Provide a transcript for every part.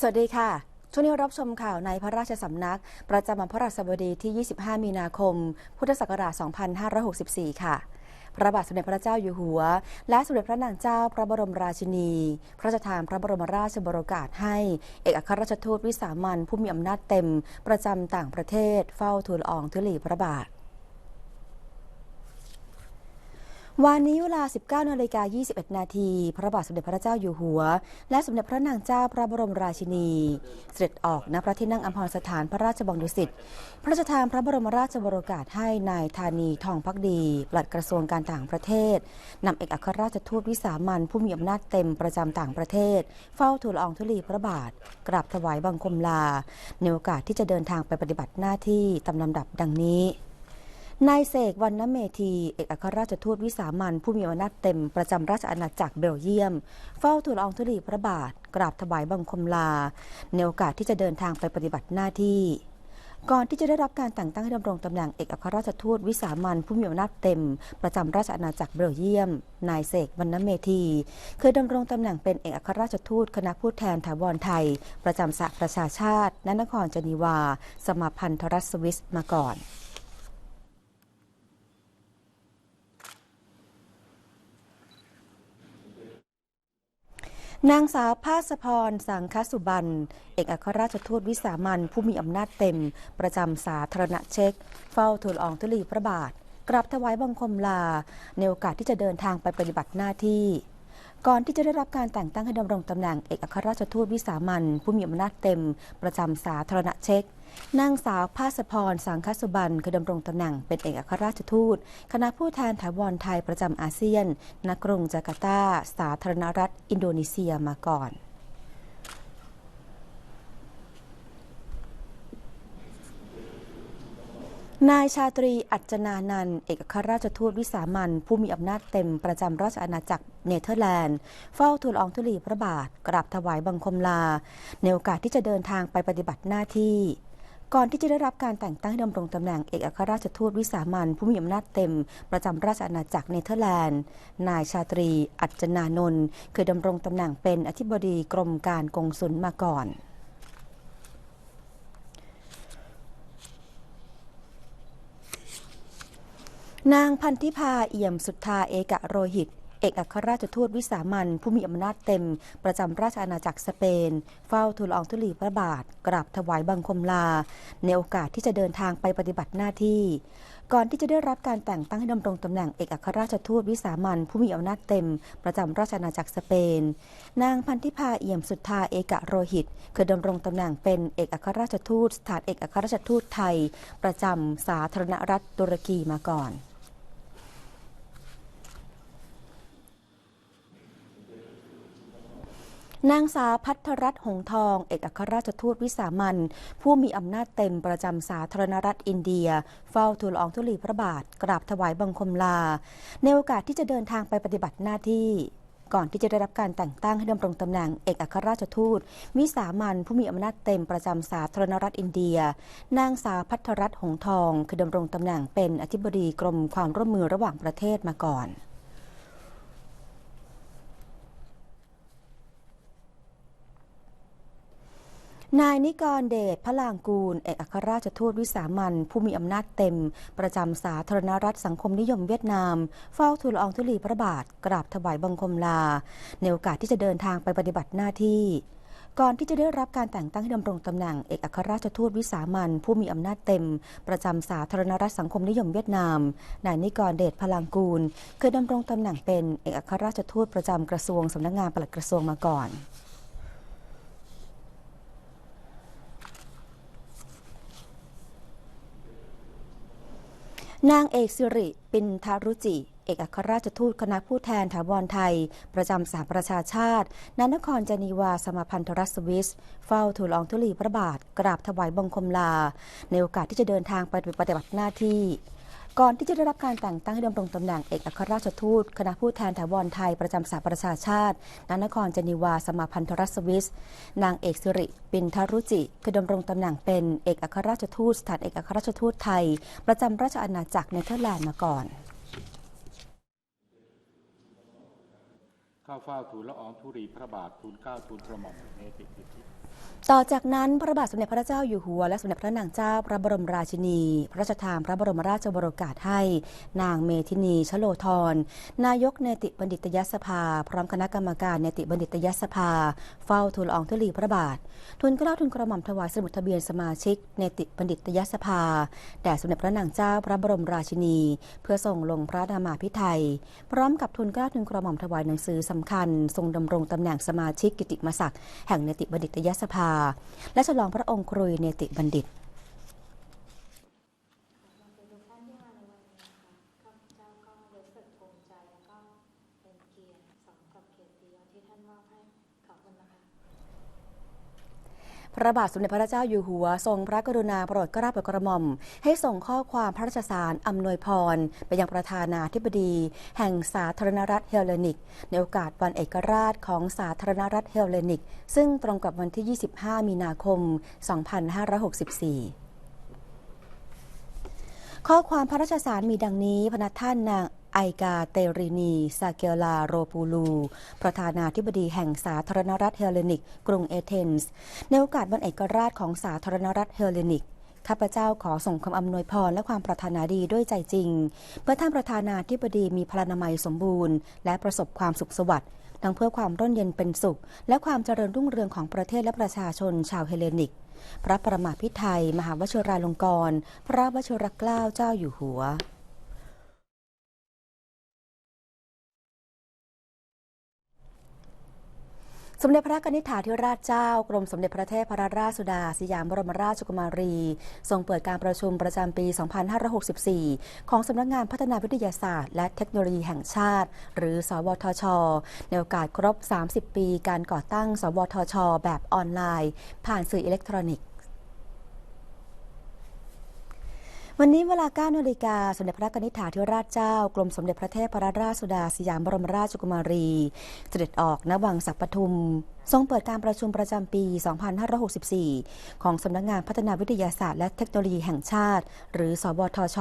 สวัสดีค่ะ ช่วงนี้รับชมข่าวในพระราชสำนัก ประจำวันพระราชบดีที่ 25 มีนาคม พุทธศักราช 2564 ค่ะ พระบาทสมเด็จพระเจ้าอยู่หัว และสมเด็จพระนางเจ้าพระบรมราชินี พระราชทานพระบรมราชบรกาศให้ เอกอัครราชทูตวิสามันผู้มีอำนาจเต็ม ประจำต่างประเทศ เฝ้าทูลอองธุลีพระบาท วันนี้เวลา 19นาฬิกา21 นาทีพระบาทสมเด็จพระเจ้าอยู่หัว และสมเด็จพระนางเจ้าพระบรมราชินี เสด็จออกณพระที่นั่งอัมพรสถานพระราชวังดุสิตพระราชทานพระบรมราชบรกาศให้นายธานีทองพักดีปลัดกระทรวงการต่างประเทศนำเอกอัครราชทูตวิสามันผู้มีอำนาจเต็มประจำต่างประเทศ เฝ้าทูลลอองธุลีพระบาท กราบถวายบังคมลา ในโอกาสที่จะเดินทางไปปฏิบัติหน้าที่ตามลำดับดังนี้ นายเสกวันนเมธี เอกอัครราชทูตวิสามันผู้มีอำนาจเต็มประจำราชอาณาจักรเบลเยียม เฝ้าทูลอองธุลีพระบาท กราบถวายบังคมลา ในโอกาสที่จะเดินทางไปปฏิบัติหน้าที่ ก่อนที่จะได้รับการแต่งตั้งให้ดำรงตำแหน่งเอกอัครราชทูตวิสามันผู้มีอำนาจเต็ม ประจำราชอาณาจักรเบลเยียม นายเสกวันนเมธีเคยดำรงตำแหน่งเป็นเอกอัครราชทูตคณะผู้แทนถาวรไทย ประจำสหประชาชาติณนครเจนีวา สมาพันธรัฐสวิสมาก่อน นางสาวภาสพร สังคสุบัน เอกอัครราชทูตวิสามันผู้มีอำนาจเต็ม ประจำสาธารณเช็คเฝ้าทูลอองธุลีพระบาท กราบถวายบังคมลา ในโอกาสที่จะเดินทางไปปฏิบัติหน้าที่ ก่อนที่จะได้รับการแต่งตั้งให้ดำรงตำแหน่งเอกอัครราชทูตวิสามันผู้มีอำนาจเต็ม ประจำสาธารณเช็ค นางสาวภาสพร สังคสุบันเคยดำรงตำแหน่งเป็นเอกอัครราชทูต คณะผู้แทนถาวรไทยประจำอาเซียนณกรุงจาการ์ตา สาธารณรัฐ อินโดนีเซียมาก่อนนายชาตรีอัจจนานันเอกอัครราชทูตวิสามันผู้มีอำนาจเต็มประจำราชอาณาจักรเนเธอร์แลนด์ เฝ้าทูลอองธุลีพระบาท กราบถวายบังคมลา ในโอกาสที่จะเดินทางไปปฏิบัติหน้าที่ ก่อนที่จะได้รับการแต่งตั้งให้ดำรงตำแหน่งเอกอัครราชทูตวิสามันผู้มีอำนาจเต็ม ประจำราชอาณาจักรเนเธอร์แลนด์ นายชาตรี อัจจนานนท์เคยดำรงตำแหน่งเป็นอธิบดีกรมการกงสุลมาก่อนนางพันธิพาเอี่ยมสุทธาเอกะโรหิต เอกอัครราชทูตวิสามันผู้มีอำนาจเต็ม ประจำราชอาณาจักรสเปน เฝ้าทูลอองธุลีพระบาท กราบถวายบังคมลา ในโอกาสที่จะเดินทางไปปฏิบัติหน้าที่ ก่อนที่จะได้รับการแต่งตั้งให้ดำรงตำแหน่งเอกอัครราชทูตวิสามันผู้มีอำนาจเต็ม ประจำราชอาณาจักรสเปน นางพันธิพาเอี่ยมสุทธาเอกะโรหิตเคยดำรงตำแหน่งเป็นเอกอัครราชทูตสถานเอกอัครราชทูตไทย ประจำสาธารณรัฐตุรกีมาก่อน นางสาวพัทรรัตน์หงทอง เอกอัครราชทูตวิสามันผู้มีอำนาจเต็มประจำสาธารณรัฐอินเดีย เฝ้าทูลอองธุลีพระบาท กราบถวายบังคมลา ในโอกาสที่จะเดินทางไปปฏิบัติหน้าที่ก่อนที่จะได้รับการแต่งตั้งให้ดำรงตำแหน่งเอกอัครราชทูต วิสามันผู้มีอำนาจเต็มประจำสาธารณรัฐอินเดีย นางสาวพัทรรัตน์หงทอง คือดำรงตำแหน่งเป็นอธิบดีกรมความร่วมมือระหว่างประเทศมาก่อน นายนิกรเดชพลางกูล เอกอัครราชทูตวิสามันผู้มีอำนาจเต็ม ประจำสาธารณรัฐสังคมนิยมเวียดนาม เฝ้าทูลอองธุลีพระบาท กราบถวายบังคมลา ในโอกาสที่จะเดินทางไปปฏิบัติหน้าที่ ก่อนที่จะได้รับการแต่งตั้งให้ดำรงตำแหน่งเอกอัครราชทูตวิสามันผู้มีอำนาจเต็ม ประจำสาธารณรัฐสังคมนิยมเวียดนาม นายนิกรเดชพลังกูล เคยดำรงตำแหน่งเป็นเอกอัครราชทูตประจำกระทรวงสำนักงานปลัดกระทรวงมาก่อน นางเอกสิริ ปินทารุจิ เอกอัครราชทูตคณะผู้แทนถาวรไทย ประจำสหประชาชาติณนครเจนีวาสมาพันธรัฐสวิส เฝ้าทูลอองธุลีพระบาท กราบถวายบังคมลา ในโอกาสที่จะเดินทางไปปฏิบัติหน้าที่ ก่อนที่จะได้รับการแต่งตั้งให้ดำรงตำแหน่งเอกอัครราชทูต คณะผู้แทนถาวรไทยประจำสหประชาชาติณนครเจนีวาสมาพันธรัฐสวิส นางเอกสิริ ปินทารุจิ คือดำรงตำแหน่งเป็นเอกอัครราชทูตสถานเอกอัครราชทูตไทย ประจำราชอาณาจักรเนเธอร์แลนด์มาก่อน ข้าเฝ้าทูลละอองธุรีพระบาททูลเกล้าทูลกระหม่อมเนติสิทธิ ต่อจากนั้นพระบาทสมเด็จพระเจ้าอยู่หัว และสมเด็จพระนางเจ้าพระบรมราชินี พระราชทานพระบรมราชโองการให้ นางเมธินีชโลธรนายกเนติบัณฑิตยสภา พร้อมคณะกรรมการเนติบัณฑิตยสภา เฝ้าทูลอองธุลีพระบาท ทุนเกล้าทุนกระหม่อมถวายสมุดทะเบียนสมาชิก เนติบัณฑิตยสภาแด่สมเด็จพระนางเจ้าพระบรมราชินี เพื่อส่งลงพระนามาพิไทยพร้อมกับทุนเกล้าทุนกระหม่อมถวายหนังสือสำคัญ ทรงดำรงตำแหน่งสมาชิกกิติมศักดิ์แห่งเนติบัณฑิตยสภาและฉลองพระองค์ครุยเนติบัณฑิต ทุกท่านที่มาในวันนี้นะคะข้าพเจ้าก็รู้สึกภูมิใจแล้วก็เป็นเกียรติสมกับเกียรติยศที่ท่านมอบให้ขอบคุณนะคะ พระบาทสมเด็จพระเจ้าอยู่หัว ทรงพระกรุณาโปรดเกล้าโปรดกระหม่อม ให้ส่งข้อความพระราชสารอำนวยพร ไปยังประธานาธิบดี แห่งสาธารณรัฐเฮลเลนิก ในโอกาสวันเอกราชของสาธารณรัฐเฮลเลนิก ซึ่งตรงกับวันที่ 25 มีนาคม 2564ข้อความพระราชสารมีดังนี้พนักท่านนาง ไอกาเตรินี ซาเกลาโรปูลู ประธานาธิบดีแห่งสาธารณรัฐเฮลเลนิก กรุงเอเธนส์ ในโอกาสวันเอกราชของสาธารณรัฐเฮลเลนิกข้าพเจ้าขอส่งคำอำนวยพรและความปรารถนาดีด้วยใจจริง เพื่อท่านประธานาธิบดีมีพลานามัยสมบูรณ์ และประสบความสุขสวัสดิ์ทั้งเพื่อความร่มเย็นเป็นสุข และความเจริญรุ่งเรืองของประเทศและประชาชนชาวเฮเลนิก พระประมาพิไทย มหาวชิราลงกรณพระวชิรเกล้าเจ้าอยู่หัว สมเด็จพระกนิษฐาธิราชเจ้ากรมสมเด็จพระเทพรัตนราชสุดาสยามบรมราชกุมารี ทรงเปิดการประชุมประจำปี 2564 ของสำนักงานพัฒนาวิทยาศาสตร์ และเทคโนโลยีแห่งชาติ หรือ สวทช ในโอกาสครบ 30 ปี การก่อตั้ง สวทช แบบออนไลน์ ผ่านสื่ออิเล็กทรอนิกส์ วันนี้เวลา9นาฬิกาสมเด็จพระนิษฐาธิราชเจ้า กรมสมเด็จพระเทพรราชสุดาสยามบรมราชกุมารี เสด็จออกณวังสักปทุม ทรงเปิดการประชุมประจำปี 2564 ของสำนักงานพัฒนาวิทยาศาสตร์และเทคโนโลยีแห่งชาติ หรือสวทช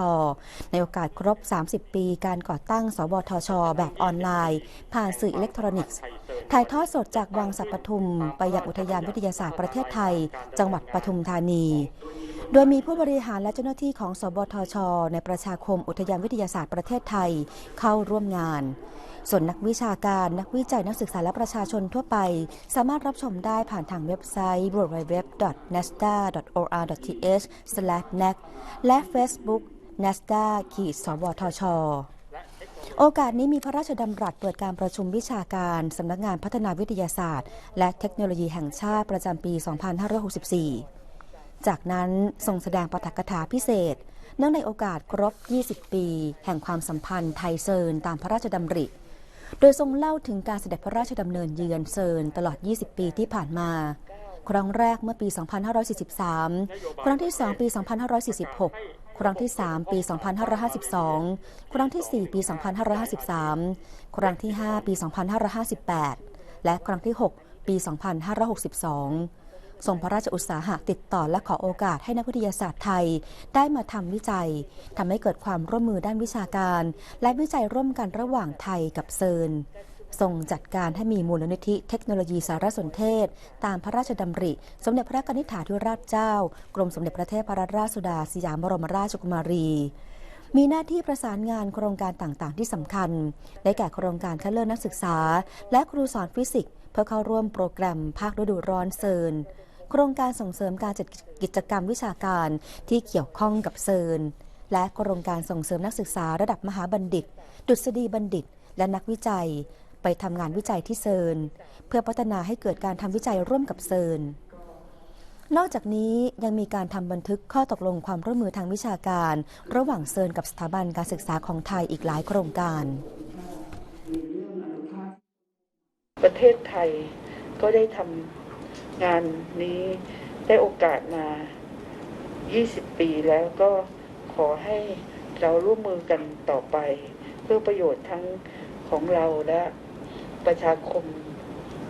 ในโอกาสครบ 30 ปีการก่อตั้งสวทช แบบออนไลน์ ผ่านสื่ออิเล็กทรอนิกส์ ถ่ายทอดสดจากวังสักปทุม ไปยังอุทยานวิทยาศาสตร์ประเทศไทย จังหวัดปทุมธานี โดยมีผู้บริหารและเจ้าหน้าที่ของสบทช ในประชาคมอุทยานวิทยาศาสตร์ประเทศไทยเข้าร่วมงาน ส่วนนักวิชาการนักวิจัยนักศึกษาและประชาชนทั่วไป สามารถรับชมได้ผ่านทางเว็บไซต์ www.nasda.or.th/nac และ Facebook nasda ขีดสบทชโอกาสนี้มีพระราชดำรัสเปิดการประชุมวิชาการสำนักงานพัฒนาวิทยาศาสตร์ และเทคโนโลยีแห่งชาติประจำปี 2564 จากนั้นทรงแสดงปาฐกถาพิเศษ เนื่องในโอกาสครบ 20 ปี แห่งความสัมพันธ์ไทยเซิร์นตามพระราชดำริ โดยทรงเล่าถึงการเสด็จพระราชดำเนินเยือนเซิร์นตลอด 20 ปีที่ผ่านมา ครั้งแรกเมื่อปี 2543 ครั้งที่ 2 ปี 2546 ครั้งที่ 3 ปี 2552 ครั้งที่ 4 ปี 2553 ครั้งที่ 5 ปี 2558 และครั้งที่ 6 ปี 2562 ทรงพระราชอุตสาหะติดต่อและขอโอกาสให้นักวิทยาศาสตร์ไทย ได้มาทำวิจัยทำให้เกิดความร่วมมือด้านวิชาการ และวิจัยร่วมกันระหว่างไทยกับเซิร์นทรงจัดการให้มีมูลนิธิเทคโนโลยีสารสนเทศ ตามพระราชดำริ สมเด็จพระกนิษฐาธิราชเจ้า กรมสมเด็จพระเทพรัตนราชสุดาสยามบรมราชกุมารี มีหน้าที่ประสานงานโครงการต่างๆ ที่สำคัญ ได้แก่โครงการคัดเลือกนักศึกษา และครูสอนฟิสิกส์ เพื่อเข้าร่วมโปรแกรมภาคฤดูร้อนเซิร์น โครงการส่งเสริมการจัดกิจกรรมวิชาการที่เกี่ยวข้องกับเซิร์นและโครงการส่งเสริมนักศึกษาระดับมหาบัณฑิต ดุษฎีบัณฑิต และนักวิจัย ไปทำงานวิจัยที่เซิร์นเพื่อพัฒนาให้เกิดการทำวิจัยร่วมกับเซิร์นนอกจากนี้ยังมีการทำบันทึกข้อตกลงความร่วมมือทางวิชาการ ระหว่างเซิร์นกับสถาบันการศึกษาของไทยอีกหลายโครงการ ประเทศไทยก็ได้ทำ งานนี้ได้โอกาสมา 20 ปีแล้วก็ขอให้เราร่วมมือกันต่อไป เพื่อประโยชน์ทั้งของเราและประชาคม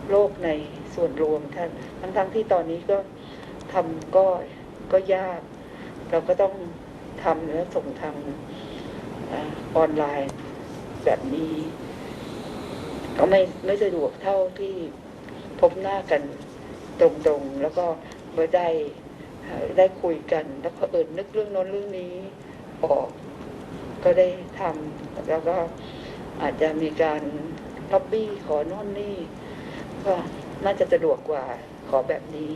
โลกในส่วนรวมท่านทั้งทั้งที่ตอนนี้ก็ทำก็ก็ยาก เราก็ต้องทำและส่งทางออนไลน์แบบนี้ก็ไม่ไม่สะดวกเท่าที่พบหน้ากัน ตรงๆ แล้วก็เมื่อได้ได้คุยกัน แล้วเผอิญนึกเรื่องน้นเรื่องนี้ออกก็ได้ทำแล้วก็อาจจะมีการล็อบบี้ขอโน่นนี่ ก็น่าจะสะดวกกว่าขอแบบนี้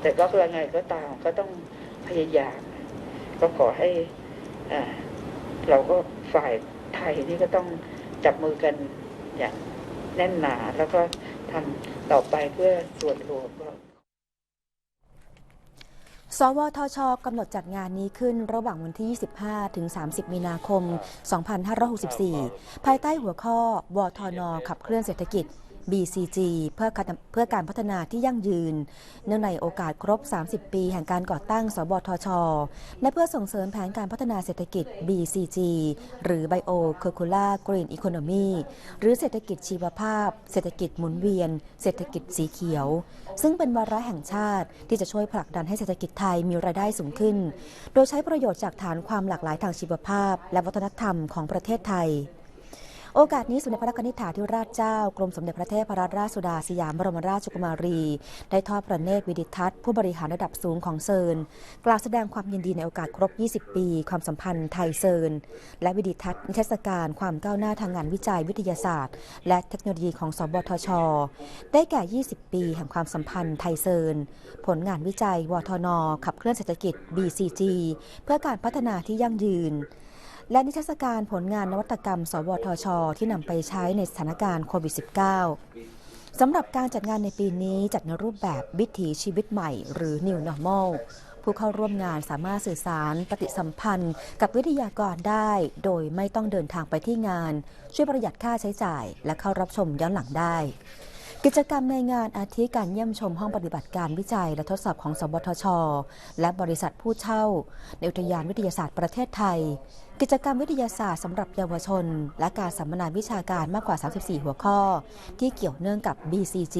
แต่ก็ยังไงก็ตามก็ต้องพยายาม ก็ขอให้เราก็ฝ่ายไทยนี่ก็ต้องจับมือกันอย่างแน่นหนาแล้วก็ ทำต่อไปเพื่อส่วนรวมสวทชกำหนดจัดงานนี้ขึ้นระหว่างวันที่ 25 ถึง 30 มีนาคม 2564 ภายใต้หัวข้อวทน ขับเคลื่อนเศรษฐกิจ BCG เพื่อการเพื่อการพัฒนาที่ยั่งยืน เนื่องในโอกาสครบ 30 ปี แห่งการก่อตั้ง สบทช และเพื่อส่งเสริมแผนการพัฒนาเศรษฐกิจ BCG หรือ Bio Circular Green Economy หรือเศรษฐกิจชีวภาพ เศรษฐกิจหมุนเวียน เศรษฐกิจสีเขียว ซึ่งเป็นวาระแห่งชาติที่จะช่วยผลักดันให้เศรษฐกิจไทยมีรายได้สูงขึ้น โดยใช้ประโยชน์จากฐานความหลากหลายทางชีวภาพ และวัฒนธรรมของประเทศไทย โอกาสนี้สมเด็จพระนิษฐาธิราชเจ้ากรมสมเด็จพระเทพรัตนราชสุดาสยามบรมราชกุมารี ได้ทอดพระเนตรวิดิทัศน์ผู้บริหารระดับสูงของเซิร์นกล่าวแสดงความยินดีในโอกาสครบ 20 ปี ความสัมพันธ์ไทยเซิร์นและวิดิทัศน์นิทรรศการความก้าวหน้าทางงานวิจัยวิทยาศาสตร์ และเทคโนโลยีของสบทช ได้แก่ 20 ปี แห่งความสัมพันธ์ไทยเซิร์นผลงานวิจัยวทน ขับเคลื่อนเศรษฐกิจ BCG เพื่อการพัฒนาที่ยั่งยืน และนิทรรศการผลงานนวัตกรรม สวทช ที่นำไปใช้ในสถานการณ์โควิด -19 สำหรับการจัดงานในปีนี้จัดในรูปแบบวิถีชีวิตใหม่ หรือ New Normal ผู้เข้าร่วมงานสามารถสื่อสารปฏิสัมพันธ์ กับวิทยากรได้ โดยไม่ต้องเดินทางไปที่งาน ช่วยประหยัดค่าใช้จ่าย และเข้ารับชมย้อนหลังได้ กิจกรรมในงานอาทิการเยี่ยมชมห้องปฏิบัติการวิจัยและทดสอบของสบทช และบริษัทผู้เช่า ในอุทยานวิทยาศาสตร์ประเทศไทย กิจกรรมวิทยาศาสตร์สำหรับเยาวชน และการสัมมนาวิชาการมากกว่า 34 หัวข้อ ที่เกี่ยวเนื่องกับ BCG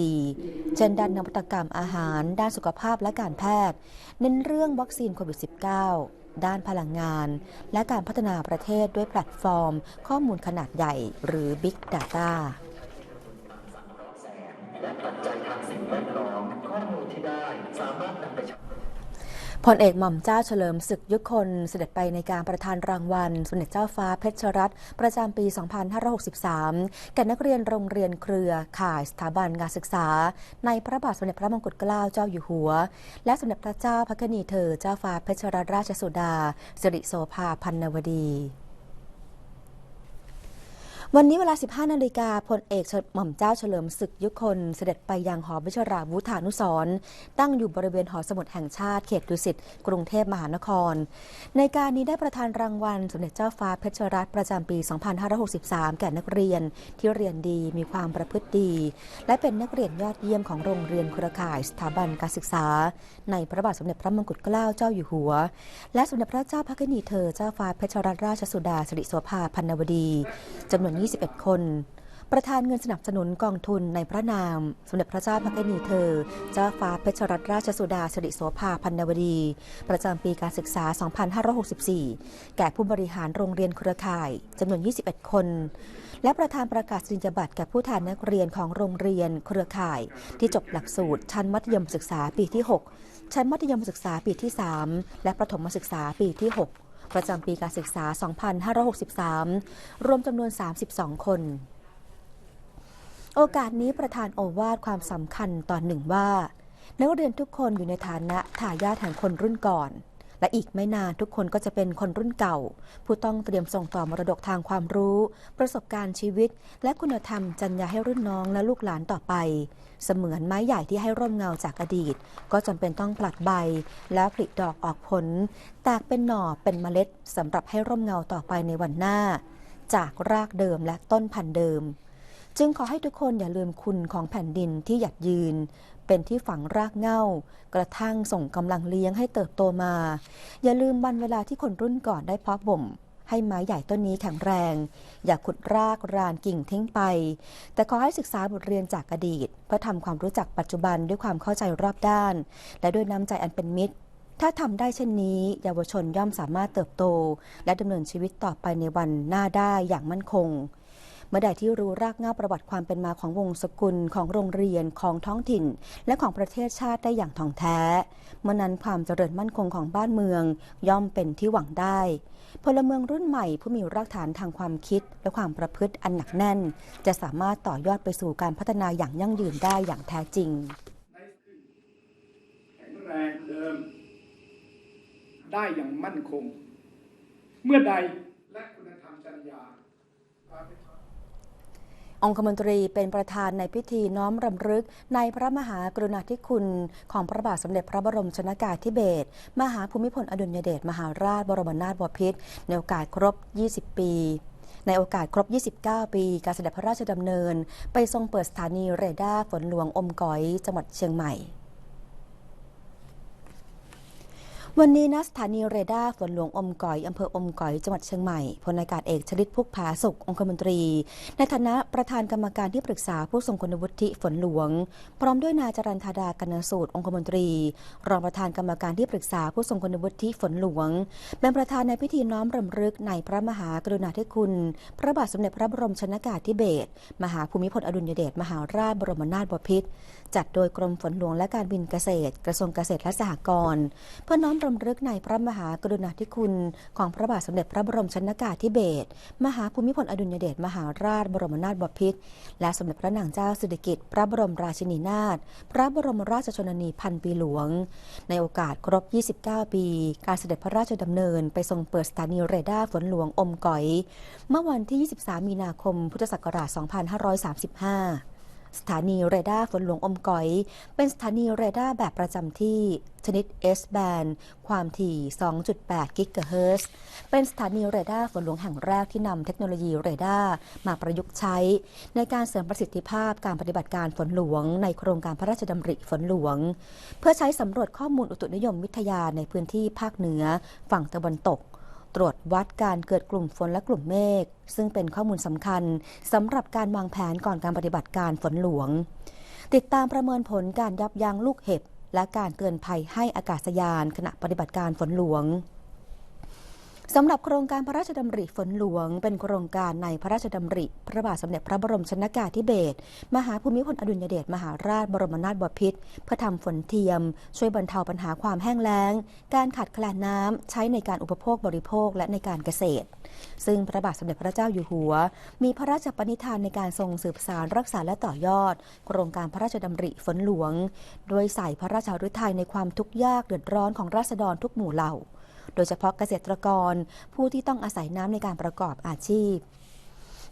เช่นด้านนวัตกรรมอาหาร ด้านสุขภาพและการแพทย์ เน้นเรื่องวัคซีนโควิด -19 ด้านพลังงาน และการพัฒนาประเทศด้วยแพลตฟอร์ม ข้อมูลขนาดใหญ่ หรือ Big Data และปัจจัยทางสิ่งแวดล้อมข้อมูลที่ได้สามารถนำไปใช้พลเอกหม่อมเจ้าเฉลิมศึกยุคนเสด็จไปในการประทานรางวัล สมเด็จเจ้าฟ้าเพชรรัตน์ประจำปี 2563 แก่นักเรียนโรงเรียนเครือ ข่ายสถาบันการศึกษา ในพระบาทสมเด็จพระมงกุฎเกล้าเจ้าอยู่หัว และสมเด็จพระเจ้าพระกนีเธอเจ้าฟ้าเพชรรัตนราชสุดา สิริโสภาพันนวดี วันนี้เวลา 15 นาฬิกาพลเอกหม่อมเจ้าเฉลิมศึกยุคนเสด็จไปยังหอวิชราวุธานุสรตั้งอยู่บริเวณหอสมุดแห่งชาติเขตดุสิตกรุงเทพมหานคร ในการนี้ได้ประทานรางวัล สมเด็จเจ้าฟ้าเพชรรัตน์ประจำปี 2563 แก่นักเรียนที่เรียนดีมีความประพฤติดี และเป็นนักเรียนยอดเยี่ยมของโรงเรียนเครือข่ายสถาบันการศึกษา ในพระบาทสมเด็จพระมงกุฎเกล้าเจ้าอยู่หัว และสมเด็จพระเจ้าพระกนิเธอเจ้าฟ้าเพชรรัตนราชสุดาสิริโสภาพันนวดีจำนวน21 คน ประธานเงินสนับสนุนกองทุนในพระนาม สมเด็จพระเจ้าพระกนิเธอ เจ้าฟ้าเพชรรัตนราชสุดาสิริโสภาพันนวดี ประจำปีการศึกษา 2564 แก่ผู้บริหารโรงเรียนเครือข่ายจำนวน 21 คน และประธานประกาศสิญญบัตรแก่ผู้แทนนักเรียนของโรงเรียนเครือข่าย ที่จบหลักสูตรชั้นมัธยมศึกษาปีที่ 6 ชั้นมัธยมศึกษาปีที่ 3 และประถมศึกษาปีที่ 6 ประจำปีการศึกษา 2563 รวมจำนวน 32 คน โอกาสนี้ประธานโอวาทความสำคัญตอนหนึ่งว่า นักเรียนทุกคนอยู่ในฐานะทายาทแห่งคนรุ่นก่อน และอีกไม่นานทุกคนก็จะเป็นคนรุ่นเก่า ผู้ต้องเตรียมส่งต่อมรดกทางความรู้ ประสบการณ์ชีวิต และคุณธรรมจรรยาให้รุ่นน้องและลูกหลานต่อไป เสมือนไม้ใหญ่ที่ให้ร่มเงาจากอดีต ก็จำเป็นต้องผลัดใบ แล้วผลิดอกออกผล แตกเป็นหน่อเป็นเมล็ดสำหรับให้ร่มเงาต่อไปในวันหน้า จากรากเดิมและต้นพันธุ์เดิม จึงขอให้ทุกคนอย่าลืมคุณของแผ่นดินที่หยัดยืน เป็นที่ฝังรากเหง้ากระทั่งส่งกำลังเลี้ยงให้เติบโตมา อย่าลืมวันเวลาที่คนรุ่นก่อนได้เพาะบ่ม ให้ไม้ใหญ่ต้นนี้แข็งแรง อย่าขุดรากรานกิ่งทิ้งไป แต่ขอให้ศึกษาบทเรียนจากอดีต เพื่อทำความรู้จักปัจจุบันด้วยความเข้าใจรอบด้าน และด้วยน้ำใจอันเป็นมิตรถ้าทำได้เช่นนี้ เยาวชนย่อมสามารถเติบโต และดำเนินชีวิตต่อไปในวันหน้าได้อย่างมั่นคง มื่อใดที่รู้รากเหง้าประวัติความเป็นมาของวงสกุลของโรงเรียนของท้องถิ่น และของประเทศชาติได้อย่างท่องแท้ เมื่อนั้นความเจริญมั่นคงของบ้านเมือง ย่อมเป็นที่หวังได้ พลเมืองรุ่นใหม่ผู้มีรากฐานทางความคิด และความประพฤติอันหนักแน่น จะสามารถต่อยอดไปสู่การพัฒนาอย่างยั่งยืนได้อย่างแท้จริงแข็งแรงเดิม ได้อย่างมั่นคง เมื่อใดและคุณธรรมจริยา องคมนตรีเป็นประธานในพิธีน้อมรำลึกในพระมหากรุณาธิคุณของพระบาทสมเด็จพระบรมชนากาธิเบศรมหาภูมิพลอดุลยเดชมหาราชบรมนาถบพิตรในโอกาสครบ 20 ปีในโอกาสครบ 29 ปี การเสด็จพระราชดำเนิน ไปทรงเปิดสถานีเรดาร์ฝนหลวงอมก๋อย จังหวัดเชียงใหม่ วันนี้ณสถานีเรดาร์ฝนหลวงอมก๋อยอำเภออมก๋อยจังหวัดเชียงใหม่พลนากาศเอกชลิตพุกผาสุของคมนตรี ในฐานะประธานกรรมการที่ปรึกษาผู้ทรงคุณวุฒิฝนหลวง พร้อมด้วยนายจรันธาดากนนสูตรองคมนตรี รองประธานกรรมการที่ปรึกษาผู้ทรงคุณวุฒิฝนหลวง เป็นประธานในพิธีน้อมรำลึกในพระมหากรุณาธิคุณ พระบาทสมเด็จพระบรมชนากาธิเบศรมหาภูมิพลอดุลยเดชมหาราชบรมนาถบพิตร จัดโดยกรมฝนหลวงและการบินเกษตร กระทรวงเกษตรและสหกรณ์เพื่อน้อมรำลึกในพระมหากรุณาธิคุณ ของพระบาทสมเด็จพระบรมชนากาธิเบศรมหาภูมิพลอดุลยเดชมหาราชบรมนาถบพิตรและสมเด็จพระนางเจ้าสิริกิติ์พระบรมราชินีนาถพระบรมราชชนนีพันปีหลวง ในโอกาสครบ 29 ปี การเสด็จพระราชดำเนิน ไปทรงเปิดสถานีเรดาร์ฝนหลวงอมก๋อย เมื่อวันที่ 23 มีนาคม พุทธศักราช 2535 สถานีเรดาร์ฝนหลวงอมก๋อย เป็นสถานีเรดาร์แบบประจำที่ชนิด S band ความถี่ 2.8 กิกะเฮิรตซ์ เป็นสถานีเรดาร์ฝนหลวงแห่งแรกที่นำเทคโนโลยีเรดาร์มาประยุกต์ใช้ ในการเสริมประสิทธิภาพการปฏิบัติการฝนหลวง ในโครงการพระราชดำริฝนหลวง เพื่อใช้สำรวจข้อมูลอุตุนิยมวิทยาในพื้นที่ภาคเหนือ ฝั่งตะวันตก ตรวจวัดการเกิดกลุ่มฝนและกลุ่มเมฆ ซึ่งเป็นข้อมูลสำคัญสำหรับการวางแผนก่อนการปฏิบัติการฝนหลวง ติดตามประเมินผลการยับยั้งลูกเห็บ และการเตือนภัยให้อากาศยานขณะปฏิบัติการฝนหลวง สำหรับโครงการพระราชดำริฝนหลวง เป็นโครงการในพระราชดำริ พระบาทสมเด็จพระบรมชนากาธิเบศรมหาภูมิพลอดุลยเดชมหาราชบรมนาถบพิตรเพื่อทำฝนเทียม ช่วยบรรเทาปัญหาความแห้งแล้ง การขาดแคลนน้ำใช้ในการอุปโภคบริโภคและในการเกษตร ซึ่งพระบาทสมเด็จพระเจ้าอยู่หัว มีพระราชปณิธานในการทรงสืบสารรักษาและต่อยอด โครงการพระราชดำริฝนหลวง โดยใส่พระราชฤทัยในความทุกข์ยากเดือดร้อนของราษฎรทุกหมู่เหล่า โดยเฉพาะเกษตรกร ผู้ที่ต้องอาศัยน้ำในการประกอบอาชีพ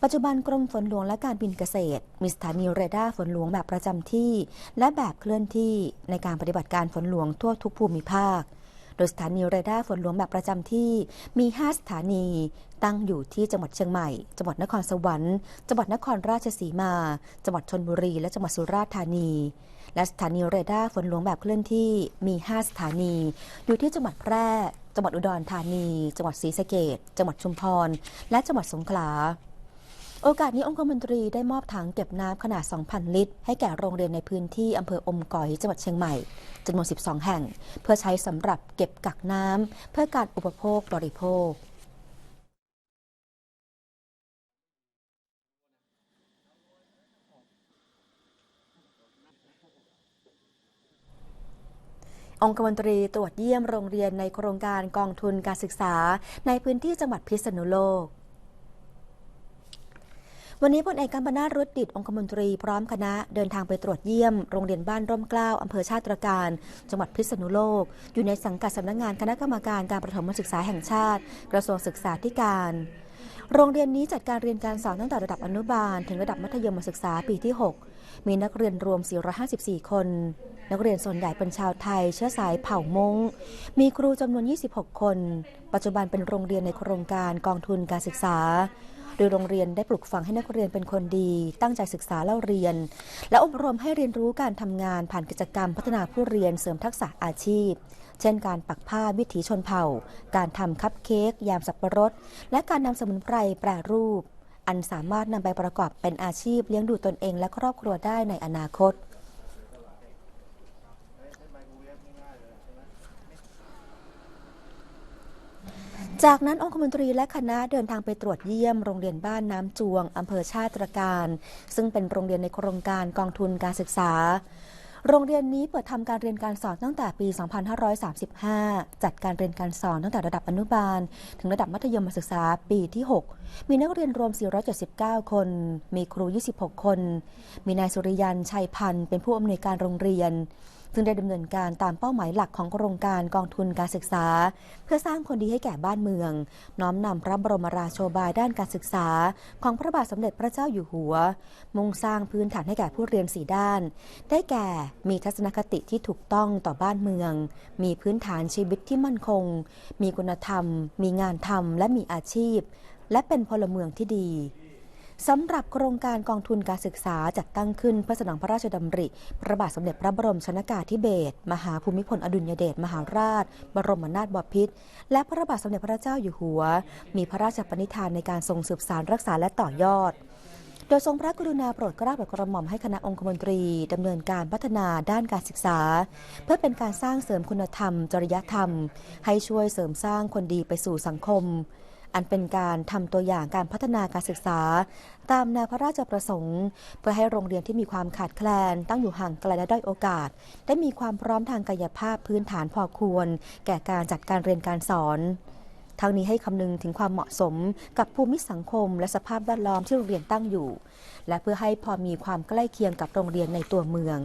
ปัจจุบันกรมฝนหลวงและการบินเกษตร มีสถานีเรดาร์ฝนหลวงแบบประจำที่ และแบบเคลื่อนที่ในการปฏิบัติการฝนหลวงทั่วทุกภูมิภาคโดยสถานีเรดาร์ฝนหลวงแบบประจำที่มี 5 สถานี ตั้งอยู่ที่จังหวัดเชียงใหม่ จังหวัดนครสวรรค์ จังหวัดนครราชสีมา จังหวัดชนบุรี และจังหวัดสุราษฎร์ธานี และสถานีเรดาร์ฝนหลวงแบบเคลื่อนที่มี 5 สถานี อยู่ที่จังหวัดแพร่ จังหวัดอุดรธานี จังหวัดศรีสะเกษจังหวัดชุมพร และจังหวัดสงขลาโอกาสนี้องคมนตรีได้มอบถังเก็บน้ำขนาด 2,000 ลิตร ให้แก่โรงเรียนในพื้นที่อำเภออมก๋อยจังหวัดเชียงใหม่จำนวน 12 แห่ง เพื่อใช้สำหรับเก็บกักน้ำเพื่อการอุปโภคบริโภค องคมนตรีตรวจเยี่ยมโรงเรียนในโครงการกองทุนการศึกษา ในพื้นที่จังหวัดพิษณุโลกวันนี้พลเอกกัมปนาตรุดดิตองคมนตรีพร้อมคณะเดินทางไปตรวจเยี่ยมโรงเรียนบ้านร่มเกล้าอำเภอชาติตรการ จังหวัดพิษณุโลก อยู่ในสังกัดสำนักงานคณะกรรมการการประถมศึกษาแห่งชาติ กระทรวงศึกษาธิการ โรงเรียนนี้จัดการเรียนการสอนตั้งแต่ระดับอนุบาล ถึงระดับมัธยมศึกษาปีที่ 6 มีนักเรียนรวม 454 คน นักเรียนส่วนใหญ่เป็นชาวไทย เชื้อสายเผ่ามง มีครูจำนวน 26 คน ปัจจุบันเป็นโรงเรียนในโครงการกองทุนการศึกษา โดยโรงเรียนได้ปลูกฝังให้นักเรียนเป็นคนดี ตั้งใจศึกษาเล่าเรียน และอบรมให้เรียนรู้การทำงานผ่านกิจกรรมพัฒนาผู้เรียนเสริมทักษะอาชีพ เช่น การปักผ้าวิถีชนเผ่า การทำคัพเค้กยามสับปะรด และการนำสมุนไพรแปรรูปอันสามารถนำไปประกอบเป็นอาชีพเลี้ยงดูตนเองและครอบครัวได้ในอนาคต จากนั้นองคมนตรีและคณะเดินทางไปตรวจเยี่ยมโรงเรียนบ้านน้ำจวงอำเภอชาติตรการ ซึ่งเป็นโรงเรียนในโครงการกองทุนการศึกษา โรงเรียนนี้เปิดทำการเรียนการสอนตั้งแต่ปี 2535 จัดการเรียนการสอนตั้งแต่ระดับอนุบาล ถึงระดับมัธยมศึกษาปีที่ 6 มีนักเรียนรวม 479 คน มีครู 26 คน มีนายสุริยันชัยพันธ์เป็นผู้อำนวยการโรงเรียน ซึ่งได้ดำเนินการตามเป้าหมายหลักของโครงการกองทุนการศึกษา เพื่อสร้างคนดีให้แก่บ้านเมือง น้อมนำพระบรมราโชบายด้านการศึกษา ของพระบาทสมเด็จพระเจ้าอยู่หัว มุ่งสร้างพื้นฐานให้แก่ผู้เรียนสีด้าน ได้แก่มีทัศนคติที่ถูกต้องต่อบ้านเมือง มีพื้นฐานชีวิตที่มั่นคง มีคุณธรรม มีงานทำและมีอาชีพ และเป็นพลเมืองที่ดี สำหรับโครงการกองทุนการศึกษาจัดตั้งขึ้นเพื่อสนองพระราชดำริ พระบาทสมเด็จพระบรมชนากาธิเบศรมหาภูมิพลอดุลยเดชมหาราช บรมนาถบพิตรและพระบาทสมเด็จพระเจ้าอยู่หัว มีพระราชปณิธานในการทรงสืบสารรักษาและต่อยอดโดยทรงพระกรุณาโปรดเกล้าโปรดกระหม่อมให้คณะองคมนตรีดำเนินการพัฒนาด้านการศึกษา เพื่อเป็นการสร้างเสริมคุณธรรม จริยธรรม ให้ช่วยเสริมสร้างคนดีไปสู่สังคม อันเป็นการทำตัวอย่างการพัฒนาการศึกษา ตามแนวพระราชประสงค์ เพื่อให้โรงเรียนที่มีความขาดแคลน ตั้งอยู่ห่างไกลและด้อยโอกาส ได้มีความพร้อมทางกายภาพพื้นฐานพอควร แก่การจัดการเรียนการสอนทั้งนี้ให้คำนึงถึงความเหมาะสมกับภูมิสังคม และสภาพแวดล้อมที่โรงเรียนตั้งอยู่ และเพื่อให้พอมีความใกล้เคียงกับโรงเรียนในตัวเมือง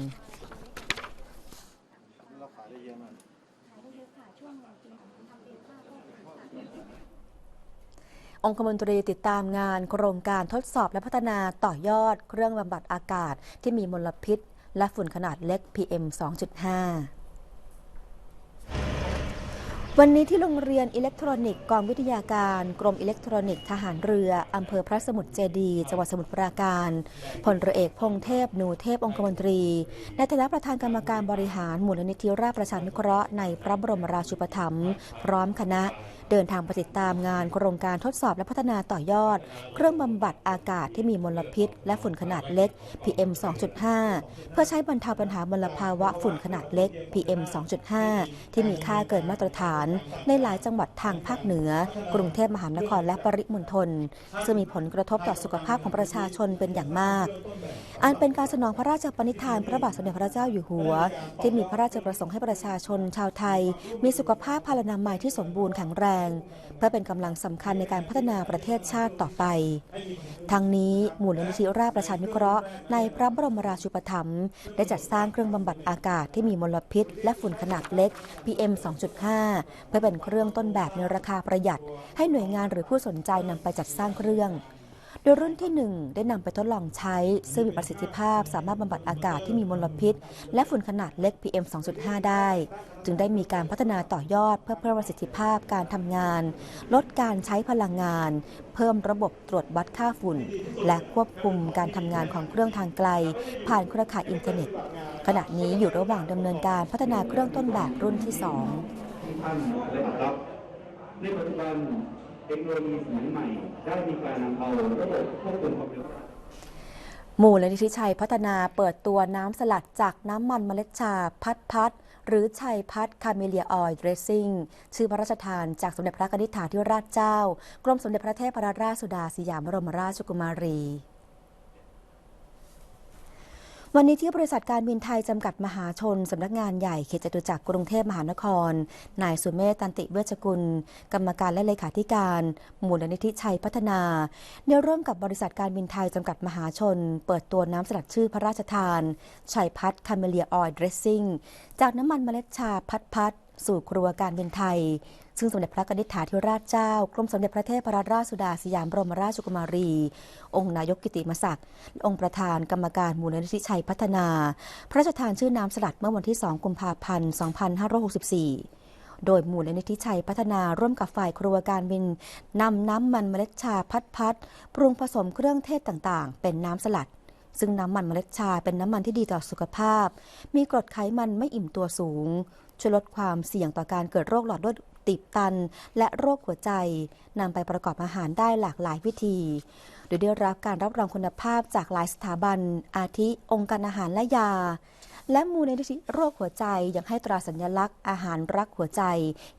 องคมนตรีติดตามงานโครงการทดสอบและพัฒนาต่อยอดเครื่องบำบัดอากาศที่มีมลพิษ และฝุ่นขนาดเล็ก PM 2.5วันนี้ที่โรงเรียนอิเล็กทรอนิกส์กองวิทยาการกรมอิเล็กทรอนิกส์ทหารเรือ อำเภอพระสมุทรเจดีจังหวัดสมุทรปราการพลเรือเอกพงเทพนูเทพองคมนตรี ในฐานะประธานกรรมการบริหารมูลนิธิราชประชานุเคราะห์ในพระบรมราชูปถัมภ์พร้อมคณะ เดินทางไปติดตามงานโครงการทดสอบและพัฒนาต่อยอด เครื่องบำบัดอากาศที่มีมลพิษ และฝุ่นขนาดเล็ก PM 2.5 เพื่อใช้บรรเทาปัญหามลภาวะฝุ่นขนาดเล็ก PM 2.5 ที่มีค่าเกินมาตรฐาน ในหลายจังหวัดทางภาคเหนือ กรุงเทพมหานครและปริมณฑลซึ่งมีผลกระทบต่อสุขภาพของประชาชนเป็นอย่างมาก อันเป็นการสนองพระราชปณิธานพระบาทสมเด็จพระเจ้าอยู่หัว ที่มีพระราชประสงค์ให้ประชาชนชาวไทย มีสุขภาพพลานามัยที่สมบูรณ์แข็งแรงเพื่อเป็นกำลังสำคัญในการพัฒนาประเทศชาติต่อไป ทั้งนี้มูลนิธิราชประชานุเคราะห์ในพระบรมราชูปถัมภ์ได้จัดสร้างเครื่องบำบัดอากาศที่มีมลพิษ และฝุ่นขนาดเล็ก PM 2.5 เพื่อเป็นเครื่องต้นแบบในราคาประหยัด ให้หน่วยงานหรือผู้สนใจนำไปจัดสร้างเครื่อง โดยรุ่นที่ 1 ได้นำไปทดลองใช้ ซึ่งมีประสิทธิภาพ สามารถบำบัดอากาศที่มีมลพิษ และฝุ่นขนาดเล็ก PM 2.5 ได้ จึงได้มีการพัฒนาต่อยอดเพื่อเพิ่มประสิทธิภาพการทำงาน ลดการใช้พลังงาน เพิ่มระบบตรวจวัดค่าฝุ่น และควบคุมการทำงานของเครื่องทางไกล ผ่านเครือข่ายอินเทอร์เน็ต ขณะนี้อยู่ระหว่างดำเนินการพัฒนาเครื่องต้นแบบรุ่นที่ 2ในปัจจุบัน เทคโนโลยีสมัยใหม่ ได้มีการนำเอาระบบควบคุมความเร็วมูลนิธิชัยพัฒนาเปิดตัวน้ำสลัดจากน้ำมันเมล็ดชาพัดพัด หรือชัยพัดคาเมเลียออยล์เดรสซิ่ง ชื่อพระราชทานจากสมเด็จพระนิธิถาธิราชเจ้า กรมสมเด็จพระเทพรราชสุดาสยามบรมราชกุมารี วันนี้ที่บริษัทการบินไทยจำกัดมหาชน สำนักงานใหญ่เขตจตุจักรกรุงเทพมหานคร นายสุเมธตันติเวชกุล กรรมการและเลขาธิการมูลนิธิชัยพัฒนาเนื่อร่วมกับบริษัทการบินไทยจำกัดมหาชน เปิดตัวน้ำสลัดชื่อพระราชทาน ชัยพัฒคาเมเลียออยล์เดรสซิ่งจากน้ำมันเมล็ดชาพัดพัด สู่ครัวการบินไทย ซึ่งสมเด็จพระนิธิถาธิราชเจ้า กรมสมเด็จพระเทพรัตนราชสุดาสยามบรมราชกุมารี องค์นายกกิติมศักดิ์ องค์ประธานกรรมการมูลนิธิชัยพัฒนา พระราชทานชื่อน้ำสลัดเมื่อวันที่ 2 กุมภาพันธ์ 2564โดยมูลนิธิชัยพัฒนาร่วมกับฝ่ายครัวการบินนำน้ำมันเมล็ดชาพัดพัดปรุงผสมเครื่องเทศต่างๆ เป็นน้ำสลัด ซึ่งน้ำมันเมล็ดชาเป็นน้ำมันที่ดีต่อสุขภาพ มีกรดไขมันไม่อิ่มตัวสูง ช่วยลดความเสี่ยงต่อการเกิดโรคหลอดเลือดตีบตัน และโรคหัวใจนำไปประกอบอาหารได้หลากหลายวิธี โดยได้รับการรับรองคุณภาพจากหลายสถาบัน อาทิองค์การอาหารและยา และมูลนิธิโรคหัวใจยังให้ตราสัญลักษณ์อาหารรักหัวใจ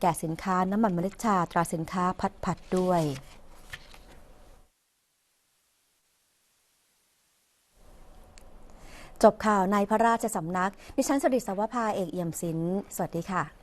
แก่สินค้าน้ำมันเมล็ดชาตราสินค้าพัดผัดด้วย จบข่าวในพระราชสำนัก ดิฉันสริศวภาเอกเอี่ยมศิลป์สวัสดีค่ะ